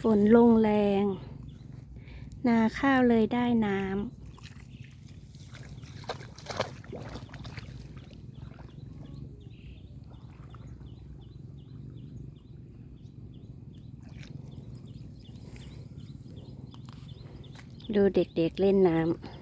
ฝนลงแรง นาข้าวเลยได้น้ำดูเด็กๆเล่นน้ำ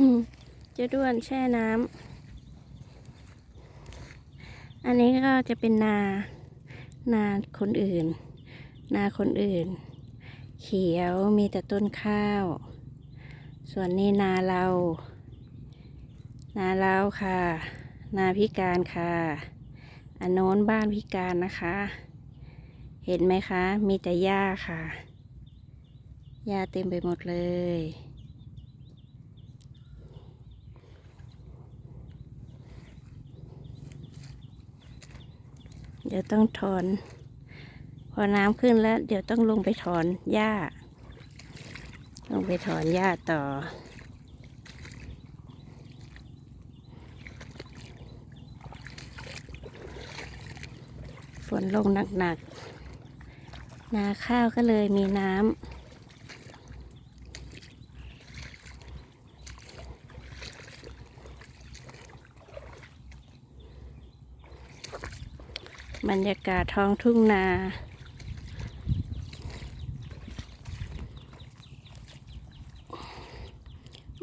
เจะด้วนแช่น้ำ อันนี้ก็จะเป็นนา นาคนอื่น นาคนอื่น เขียวมีแต่ต้นข้าว ส่วนนี้นาเรา นาเราค่ะ นาพิการค่ะ อันโน้นบ้านพิการนะคะ เห็นไหมคะ มีแต่หญ้าค่ะ หญ้าเต็มไปหมดเลย เดี๋ยวต้องถอน พอน้ำขึ้นแล้ว เดี๋ยวต้องลงไปถอนหญ้า ลงไปถอนหญ้าต่อ ฝนลงหนักๆนาข้าวก็เลยมีน้ำ บรรยากาศท้องทุ่งนา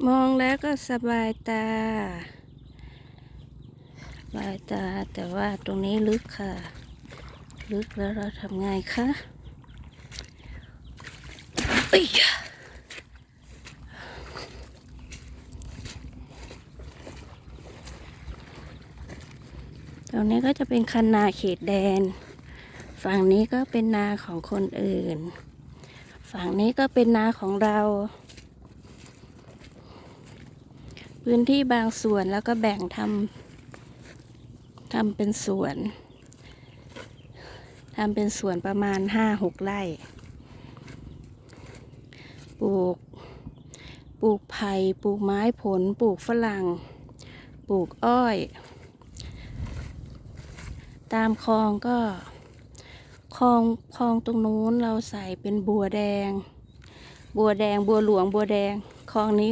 มองแล้วก็สบายตา สบายตาแต่ว่าตรงนี้ลึกค่ะ ลึกแล้วเราทำไงคะ ตรงนี้ก็จะเป็นคันนาเขตแดน ฝั่งนี้ก็เป็นนาของคนอื่น ฝั่งนี้ก็เป็นนาของเรา พื้นที่บางส่วนแล้วก็แบ่งทำทำเป็นสวนทำเป็นสวนประมาณห้าหกไร่ ปลูก ปลูกไผ่ ปลูกไม้ผล ปลูกฝรั่ง ปลูกอ้อย ตามคลองก็คลองคลองตรงนู้นเราใส่เป็นบัวแดง บัวแดงบัวหลวงบัวแดงคลองนี้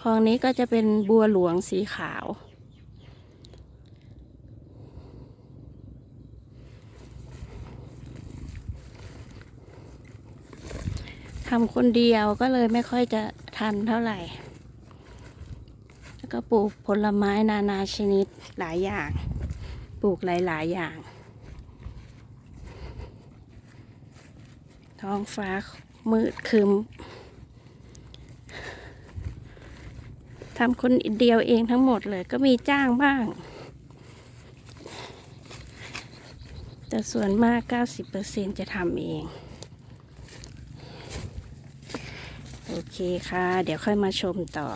คลองนี้ก็จะเป็นบัวหลวงสีขาว ทำคนเดียวก็เลยไม่ค่อยจะทันเท่าไหร่ แล้วก็ปลูกผลไม้นานาชนิดหลายอย่าง ลูกหลาย ๆ อย่าง ท้องฟ้ามืดครึมทำคนเดียวเองทั้งหมดเลยก็มีจ้างบ้าง แต่ส่วนมาก 90%จะทำเอง โอเคค่ะ เดี๋ยวค่อยมาชมต่อ